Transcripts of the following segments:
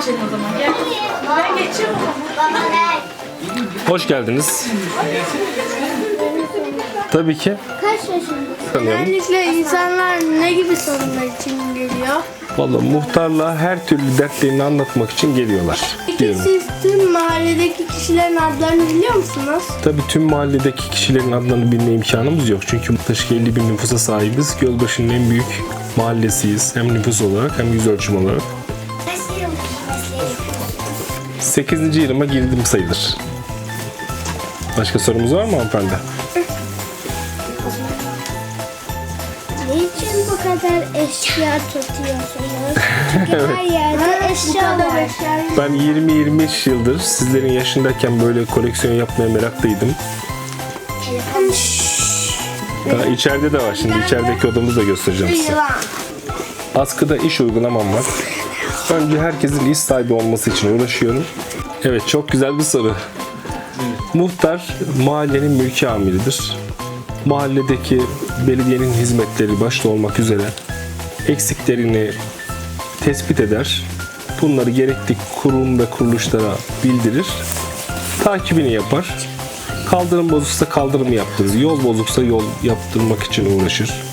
geçelim o zaman. Gel. Ben geçiyorum. Hoş geldiniz. Tabii ki. Kaç yaşındasın? Tanıyorum. Genellikle insanlar ne gibi sorunlar için geliyor? Vallahi muhtarla her türlü dertlerini anlatmak için geliyorlar. Peki Diyorum. siz tüm mahalledeki kişilerin adlarını biliyor musunuz? Tabii tüm mahalledeki kişilerin adlarını bilme imkanımız yok. Çünkü yaklaşık 50 bin nüfusa sahibiz. Gölbaşı'nın en büyük mahallesiyiz. Hem nüfus olarak hem yüz ölçüm olarak. 8. yılıma girdim sayılır. Başka sorumuz var mı hanımefendi? Niçin bu kadar eşya tutuyorsunuz? Çünkü her yerde eşya var. Ben 20-25 yıldır sizlerin yaşındayken böyle koleksiyon yapmaya meraklıydım. Daha içeride de var şimdi. içerideki odamızı da göstereceğim size. Askıda iş uygulamam var. Önce herkesin iş sahibi olması için uğraşıyorum. Evet çok güzel bir soru. Muhtar mahallenin mülki amiridir. Mahalledeki belediyenin hizmetleri başta olmak üzere eksiklerini tespit eder. Bunları gerekli kurum ve kuruluşlara bildirir. Takibini yapar. Kaldırım bozuksa kaldırım yaptırır. Yol bozuksa yol yaptırmak için uğraşır.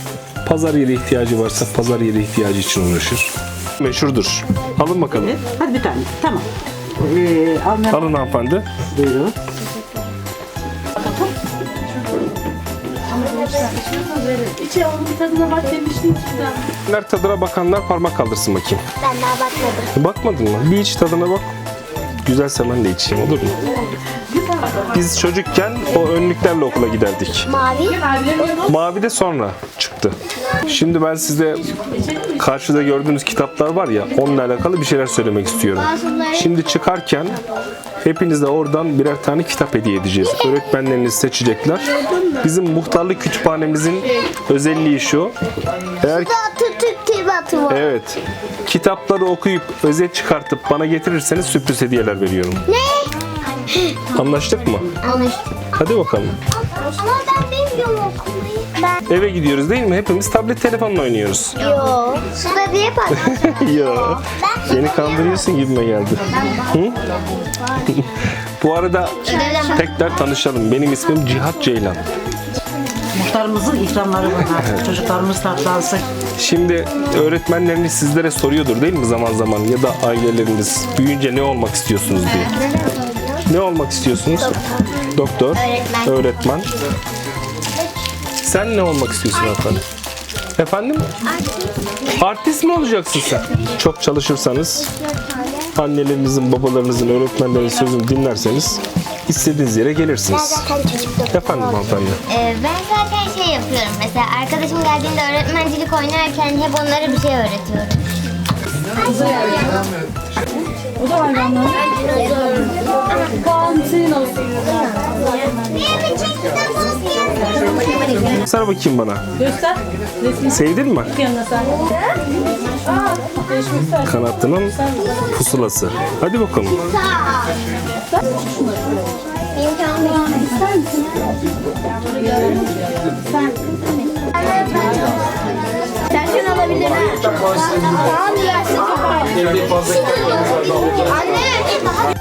Pazar yeri ihtiyacı varsa pazar yeri ihtiyacı için uğraşır. Meşhurdur. Alın bakalım. Hadi bir tane. Tamam. Ee, almaya Alın hanımefendi. buyurun. İçe onun tadına bak demiştim ki ben. Tadına bakanlar parmak kaldırsın bakayım. Ben daha bakmadım. Bakmadın mı? Bir iç tadına bak. Güzelse ben de içeyim olur mu? Biz çocukken o önlüklerle okula giderdik. Mavi. Mavi de sonra çıktı. Şimdi ben size karşıda gördüğünüz kitaplar var ya onunla alakalı bir şeyler söylemek istiyorum. Şimdi çıkarken hepinize oradan birer tane kitap hediye edeceğiz. Öğretmenleriniz seçecekler. Bizim muhtarlık kütüphanemizin özelliği şu. Eğer Atatürk tibatı var. evet kitapları okuyup özet çıkartıp bana getirirseniz sürpriz hediyeler veriyorum. Ne? Anlaştık mı? Anlaştık. Hadi bakalım. Ama ben bilmiyorum okumayı. Ben... Eve gidiyoruz değil mi? Hepimiz tablet telefonla oynuyoruz. Yo. Şurada diye paylaşıyorum. ya beni kandırıyorsun gibime geldi. Hı? Bu arada tekrar tanışalım. Benim ismim Cihat Ceylan. Muhtarımızın ikramları bunlar. Çocuklarımız tatlansın. Şimdi öğretmenleriniz sizlere soruyordur değil mi zaman zaman ya da aileleriniz büyüyünce ne olmak istiyorsunuz diye. Ne olmak istiyorsunuz? Doktor, Öğretmen. öğretmen. Sen ne olmak istiyorsun efendim? Efendim? Artist mi olacaksın sen? Çok çalışırsanız, annelerinizin, babalarınızın, öğretmenlerin sözünü dinlerseniz istediğiniz yere gelirsiniz. Zaten çocuk Efendim hanımefendi. Ee, ben zaten şey yapıyorum mesela arkadaşım geldiğinde öğretmencilik oynarken hep onlara bir şey öğretiyorum. O da hayvanlar. Puan senin olsun. Sar bakayım bana. Göster. Resmi Sevdin mi? yanına sen. Kanatlı'nın pusulası. Hadi bakalım. Sen alabilir ha. Tamam yersin. Anne.